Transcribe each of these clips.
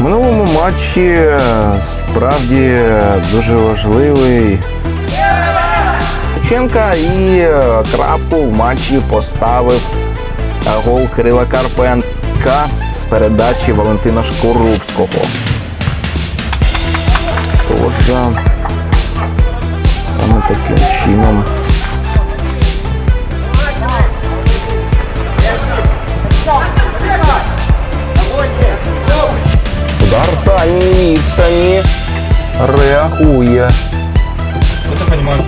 В минулому матчі справді дуже важливий Ченка і крапку в матчі поставив гол Кирила Карпенка з передачі Валентина Шкорубського. Тож саме таким чином. Реагує. Это понимаю.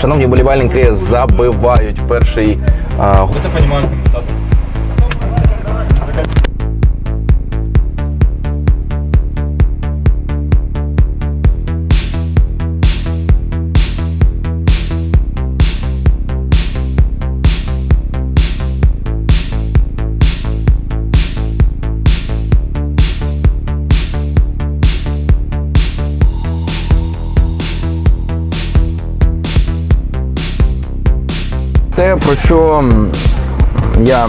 Шановні болівальники забивають перший а, гол. Это понимаю Те, про що я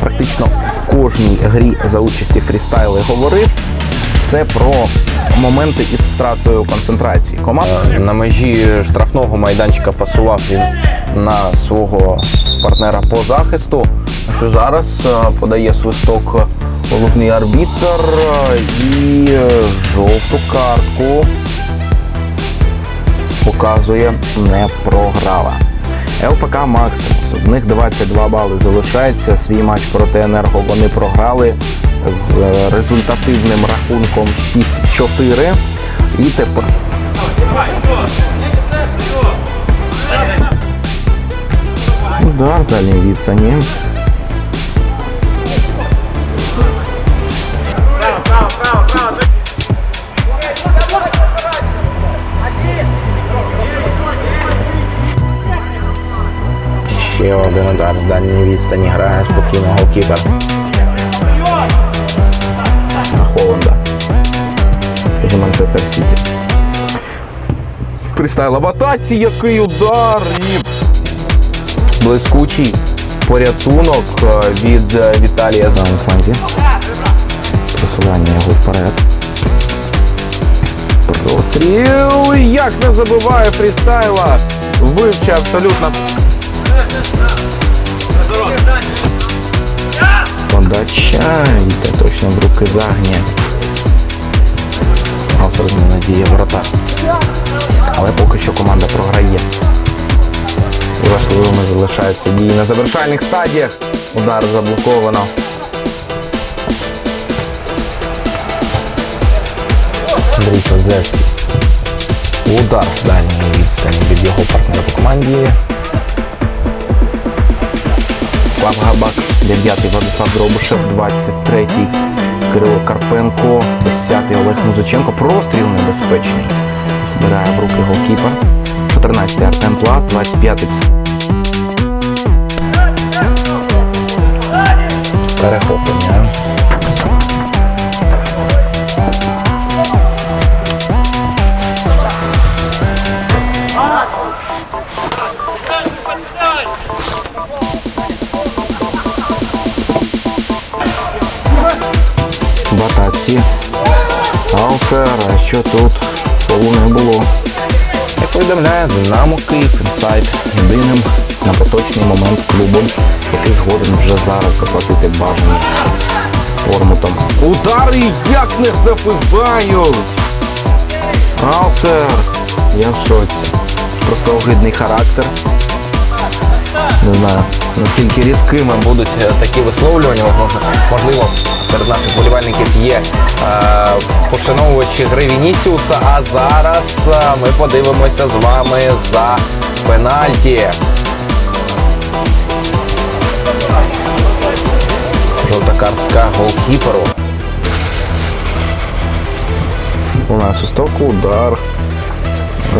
практично в кожній грі за участі фрістайли говорив, це про моменти із втратою концентрації. Команда на межі штрафного майданчика пасував він на свого партнера по захисту. Що зараз е, подає свисток головний арбітр е, і жовту картку показує не програла. ЛФК Максимус. В них 22 бали залишається. Свій матч проти енерго вони програли з результативним рахунком 6-4. І тепер. Удар з дальньої відстані. Ще один удар з дальньої відстані грає спокійно голкіпер. На Холланда. За Манчестер Сіті. Фрістайла в атаці, який удар! І блискучий порятунок е, від е, Віталія за фланзі. Просування його вперед. Простріл! Як не забиває фрістайла! Вбивче абсолютно. Подача йде точно в руки загні. Галсер не надіє врата. Але поки що команда програє. І важливими залишаються дії на завершальних стадіях. Удар заблоковано. Андрій Шадзевський. Удар з дальньої відстані від його партнера по команді. Пав Габак, 9-й Владислав Дробишев, 23-й Кирило Карпенко, 10-й Олег Музиченко. Простріл небезпечний. Збирає в руки голкіпер. 14-й Артем Плас, 25-й Перехоплення. В атаці. Аусер, що тут? Полу не було. Як повідомляє Динамо Київ інсайд єдиним на поточний момент клубом, який згоден вже зараз заплатити бажані Ормутом. Удари як не забивають! Аусер! Я в шоці. Просто огидний характер. Не знаю, наскільки різкими будуть е, такі висловлювання. Можливо, серед наших болівальників є е, пошановувачі гри Вінісіуса. А зараз е, ми подивимося з вами за пенальті. Жовта картка голкіперу. У нас у стоку удар.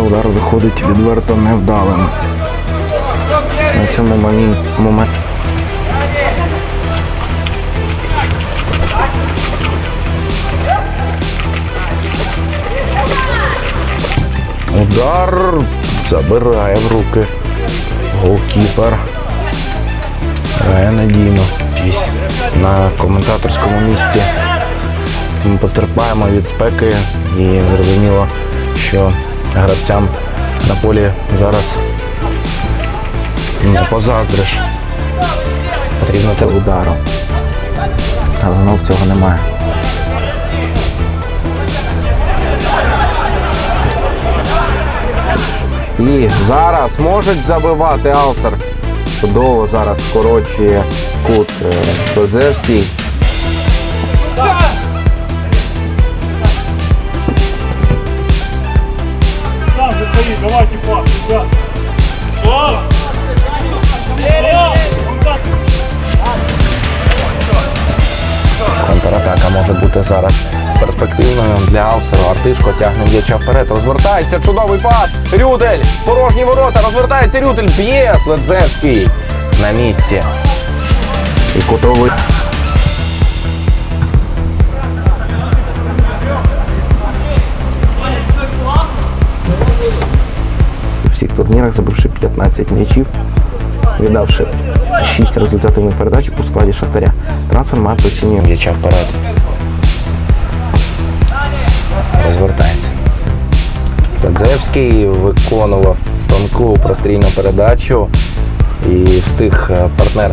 Удар виходить відверто невдалим. На цьому момент, момент Удар забирає в руки. Голкіпер. Грає надійно. На коментаторському місці. Ми потерпаємо від спеки і зрозуміло, що гравцям на полі зараз не позаздриш. Потрібно те удару. Але знов цього немає. І зараз можуть забивати Алсер. Чудово зараз скорочує кут е, Контратака може бути зараз перспективною для Алсеру. Артишко тягне м'яча вперед. Розвертається чудовий пас. Рюдель! Порожні ворота. Розвертається Рюдель. Б'є Следзевський на місці. І кутовий. У всіх турнірах забивши 15 м'ячів, віддавши 6 результативних передач у складі Шахтаря. Трансфер Марта оцінює м'яча вперед. Розвертається. Садзевський виконував тонку прострільну передачу і встиг е, партнер.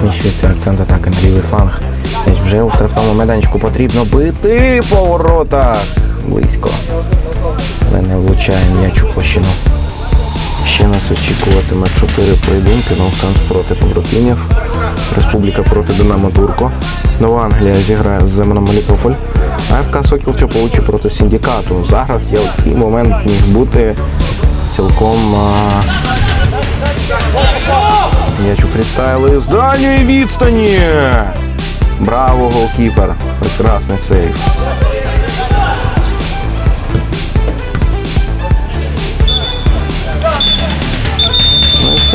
Зміщується акцент атаки на лівий фланг. Вже у штрафному майданчику потрібно бити по воротах. Близько. Але не влучає м'яч у площину. Ще нас очікуватиме 4 поєдинки. Ноусенс проти побратимів. Республіка проти Динамо Турко. Нова Англія зіграє з Земном Мелітополь. АФК Сокіл Чоповичі проти Синдикату. Зараз є такий момент міг бути цілком а... м'яч у фрістайли з дальньої відстані. Браво, голкіпер. Прекрасний сейф.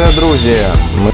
Все, друзі. Ми